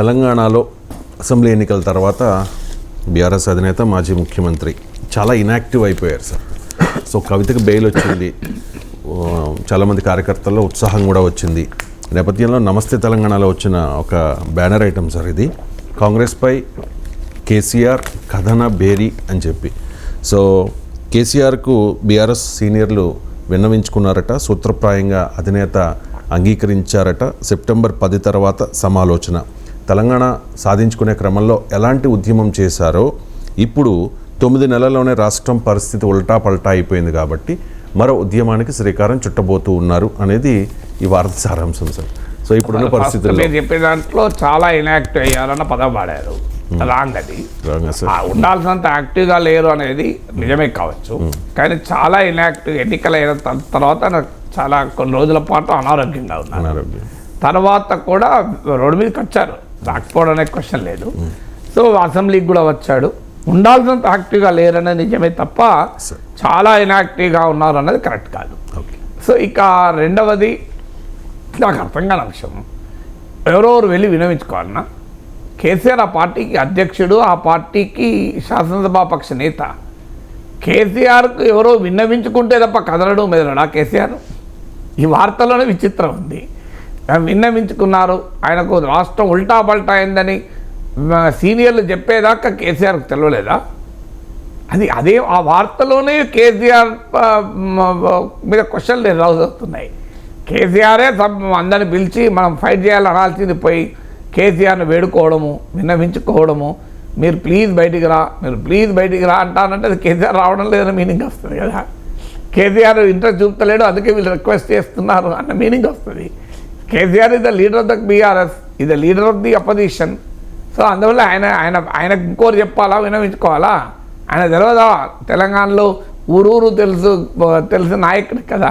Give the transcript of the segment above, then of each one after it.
తెలంగాణలో అసెంబ్లీ ఎన్నికల తర్వాత బీఆర్ఎస్ అధినేత మాజీ ముఖ్యమంత్రి చాలా ఇనాక్టివ్ అయిపోయారు సార్. సో కవితకు బెయిల్ వచ్చింది. చాలామంది కార్యకర్తల్లో ఉత్సాహం కూడా వచ్చింది. నేపథ్యంలో నమస్తే తెలంగాణలో వచ్చిన ఒక బ్యానర్ ఐటమ్ సార్ ఇది. కాంగ్రెస్పై కేసీఆర్ కథన బేరీ అని చెప్పి. సో కేసీఆర్కు బీఆర్ఎస్ సీనియర్లు విన్నవించుకున్నారట సూత్రప్రాయంగా అధినేత అంగీకరించారట సెప్టెంబర్ పది తర్వాత సమాలోచన. తెలంగాణ సాధించుకునే క్రమంలో ఎలాంటి ఉద్యమం చేశారో ఇప్పుడు తొమ్మిది నెలల్లోనే రాష్ట్రం పరిస్థితి ఉల్టా పల్టా అయిపోయింది కాబట్టి మరో ఉద్యమానికి శ్రీకారం చుట్టబోతూ ఉన్నారు అనేది ఈ వార్త సారాంశం సార్. సో ఇప్పుడున్న ఫస్ట్ పరిస్థితుల్లో మీరు చెప్పిన దాంట్లో చాలా ఇనాక్టివ్ అయ్యారన్న పదం వాడారు. రాంగ్ అది. రాగా ఆ, ఉండాల్సినంత యాక్టివ్గా లేరు అనేది నిజమే కావచ్చు. కానీ చాలా ఇనాక్టివ్ ఎన్నికలు అయిన త- తర్వాత నాకు చాలా కొన్ని రోజుల పాటు అనారోగ్యంగా ఉన్నారు. అనారోగ్యం. తర్వాత కూడా రోడ్డు మీదకి వచ్చారు. రాకపోవడం అనే క్వశ్చన్ లేదు. సో అసెంబ్లీకి కూడా వచ్చాడు. ఉండాల్సినంత యాక్టివ్గా లేరనేది నిజమే తప్ప. చాలా ఇనాక్టివ్గా ఉన్నారు అన్నది కరెక్ట్ కాదు. ఓకే సో ఇక రెండవది నాకు అర్థం కాని అంశం. ఎవరెవరు వెళ్ళి వినవించుకోవాలన్నా కేసీఆర్ ఆ పార్టీకి అధ్యక్షుడు ఆ పార్టీకి శాసనసభాపక్ష నేత. కేసీఆర్కు ఎవరో విన్నవించుకుంటే తప్ప కదలడం మెదలడా కేసీఆర్? ఈ వార్తలోనే విచిత్రం ఉంది. విన్నవించుకున్నారు. ఆయనకు రాష్ట్రం ఉల్టా పల్టా అయిందని సీనియర్లు చెప్పేదాకా కేసీఆర్కు తెలవలేదా? అది అదే ఆ వార్తలోనే కేసీఆర్ మీద క్వశ్చన్లు రావుతున్నాయి కేసీఆరే అందరిని పిలిచి మనం ఫైట్ చేయాలనాల్సింది పోయి కేసీఆర్ని వేడుకోవడము విన్నవించుకోవడము మీరు ప్లీజ్ బయటికి రా మీరు ప్లీజ్ బయటికి రా అంటానంటే అది కేసీఆర్ రావడం లేదని మీనింగ్ వస్తుంది కదా. కేసీఆర్ ఇంట్రెస్ట్ చూపుతలేడు అందుకే వీళ్ళు రిక్వెస్ట్ చేస్తున్నారు అన్న మీనింగ్ వస్తుంది. KCR is the leader of the BRS ఇది the leader of the opposition so అందువల్ల ఆయన ఆయన ఆయనకు ఇంకోరు చెప్పాలా వినవించుకోవాలా ఆయన తెలియదా తెలంగాణలో ఊరూరు తెలుసు తెలిసిన నాయకుడు కదా.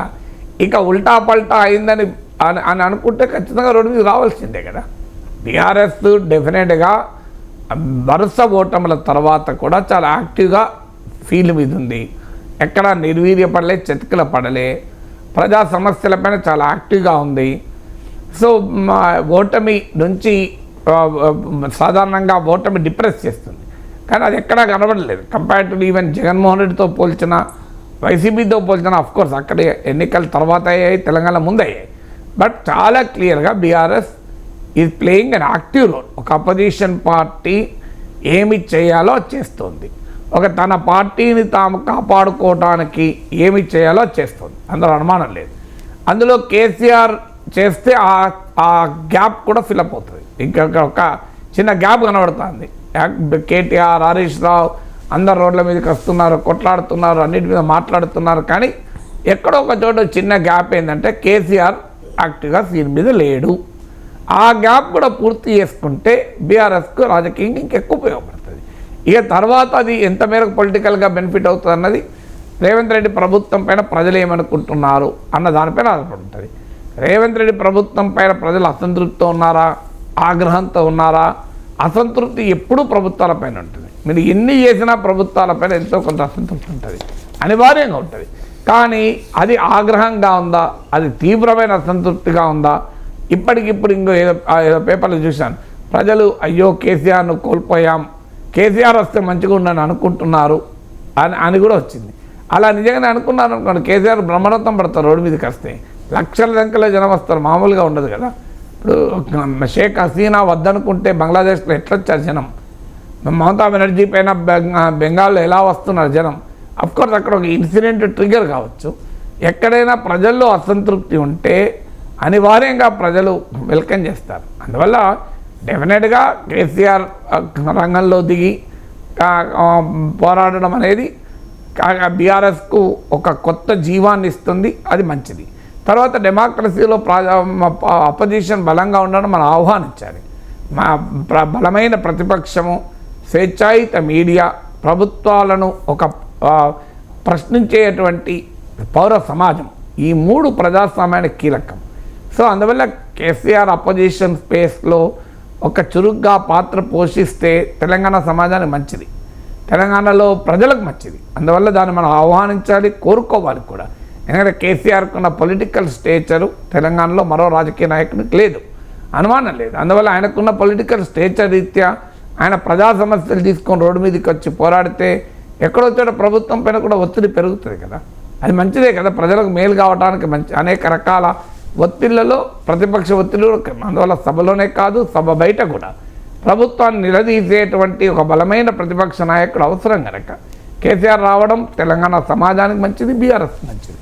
ఇక ఉల్టా పల్టా అయిందని అని అని అనుకుంటే ఖచ్చితంగా రోడ్డు మీద రావాల్సిందే కదా. బీఆర్ఎస్ డెఫినెట్గా వరుస ఓటముల తర్వాత కూడా చాలా యాక్టివ్గా ఫీల్డ్ మీద ఉంది. ఎక్కడ నిర్వీర్యపడలే చతికిల పడలే ప్రజా సమస్యలపైన చాలా యాక్టివ్గా ఉంది. సో మా ఓటమి నుంచి సాధారణంగా ఓటమి డిప్రెస్ చేస్తుంది. కానీ అది ఎక్కడా కనబడలేదు. కంపేర్ ఈవెన్ జగన్మోహన్ రెడ్డితో పోల్చిన వైసీపీతో పోల్చిన అఫ్కోర్స్ అక్కడ అక్కడే ఎన్నికల తర్వాత అయ్యాయి తెలంగాణ ముందు అయ్యాయి బట్ చాలా క్లియర్గా BRS is playing an active role ఒక అపోజిషన్ పార్టీ ఏమి చేయాలో చేస్తుంది. ఒక తన పార్టీని తాము కాపాడుకోవడానికి ఏమి చేయాలో చేస్తుంది. అందులో అనుమానం లేదు. అందులో కేసీఆర్ చేస్తే ఆ గ్యాప్ కూడా ఫిలప్ అవుతుంది. ఇంకా ఒక చిన్న గ్యాప్ కనబడుతుంది. కేటీఆర్ హరీష్ రావు అందరు రోడ్ల మీదకి వస్తున్నారు కొట్లాడుతున్నారు అన్నిటి మీద మాట్లాడుతున్నారు. కానీ ఎక్కడో ఒక చోట చిన్న గ్యాప్ ఏంటంటే కేసీఆర్ యాక్టివ్గా సీన్ మీద లేడు. ఆ గ్యాప్ కూడా పూర్తి చేసుకుంటే బీఆర్ఎస్కు రాజకీయంగా ఇంకెక్కువ ఉపయోగపడుతుంది. ఇక తర్వాత అది ఎంత మేరకు పొలిటికల్గా బెనిఫిట్ అవుతుంది అన్నది రేవంత్ రెడ్డి ప్రభుత్వం పైన ప్రజలు ఏమనుకుంటున్నారు అన్న దానిపైన ఆధారపడి ఉంటుంది. రేవంత్ రెడ్డి ప్రభుత్వం పైన ప్రజలు అసంతృప్తితో ఉన్నారా? ఆగ్రహంతో ఉన్నారా? అసంతృప్తి ఎప్పుడూ ప్రభుత్వాలపైన ఉంటుంది. మీరు ఎన్ని చేసినా ప్రభుత్వాలపైన ఎంతో కొంత అసంతృప్తి ఉంటుంది. అనివార్యంగా ఉంటుంది. కానీ అది ఆగ్రహంగా ఉందా? అది తీవ్రమైన అసంతృప్తిగా ఉందా? ఇప్పటికిప్పుడు ఇంకో ఏదో ఏదో పేపర్లు చూశాను. ప్రజలు అయ్యో కేసీఆర్ను కోల్పోయాం. కేసీఆర్ వస్తే మంచిగా ఉండని అనుకుంటున్నారు అని అని కూడా వచ్చింది. అలా నిజంగానే అనుకున్నారు అనుకోండి కేసీఆర్ బ్రహ్మరథం పడతారు రోడ్డు మీదకి వస్తే. లక్షల సంఖ్యలో జనం వస్తారు. మామూలుగా ఉండదు కదా. ఇప్పుడు షేక్ హసీనా వద్దనుకుంటే బంగ్లాదేశ్లో ఎట్లా వచ్చారు జనం? మమతా బెనర్జీ పైన బెంగాల్లో ఎలా వస్తున్నారు జనం? అఫ్కోర్స్ అక్కడ ఒక ఇన్సిడెంట్ ట్రిగర్ కావచ్చు. ఎక్కడైనా ప్రజల్లో అసంతృప్తి ఉంటే అనివార్యంగా ప్రజలు వెల్కమ్ చేస్తారు. అందువల్ల డెఫినెట్గా కేసీఆర్ రంగంలో దిగి పోరాడడం అనేది బీఆర్ఎస్కు ఒక కొత్త జీవాన్ని ఇస్తుంది. అది మంచిది. తర్వాత డెమోక్రసీలో ప్రజా అపోజిషన్ బలంగా ఉండడం మనం ఆహ్వానించాలి. మా ప్ర బలమైన ప్రతిపక్షము స్వేచ్ఛాయుత మీడియా ప్రభుత్వాలను ఒక ప్రశ్నించేటువంటి పౌర సమాజం. ఈ మూడు ప్రజాస్వామ్యానికి కీలకం. సో అందువల్ల కేసీఆర్ అపోజిషన్ స్పేస్లో ఒక చురుగ్గా పాత్ర పోషిస్తే తెలంగాణ సమాజానికి మంచిది. తెలంగాణలో ప్రజలకు మంచిది. అందువల్ల దాన్ని మనం ఆహ్వానించాలి కోరుకోవాలి కూడా. ఎందుకంటే కేసీఆర్కు ఉన్న పొలిటికల్ స్టేచరు తెలంగాణలో మరో రాజకీయ నాయకునికి లేదు. అనుమానం లేదు. అందువల్ల ఆయనకున్న పొలిటికల్ స్టేచర్ రీత్యా ఆయన ప్రజా సమస్యలు తీసుకొని రోడ్డు మీదకి వచ్చి పోరాడితే ఎక్కడొచ్చాడో ప్రభుత్వం పైన కూడా ఒత్తిడి పెరుగుతుంది కదా. అది మంచిదే కదా. ప్రజలకు మేలు కావడానికి మంచి అనేక రకాల ఒత్తిళ్ళలో ప్రతిపక్ష ఒత్తిడి అందువల్ల సభలోనే కాదు సభ బయట కూడా. ప్రభుత్వాన్ని నిలదీసేటువంటి ఒక బలమైన ప్రతిపక్ష నాయకుడు అవసరం కనుక కేసీఆర్ రావడం తెలంగాణ సమాజానికి మంచిది బీఆర్ఎస్ మంచిది.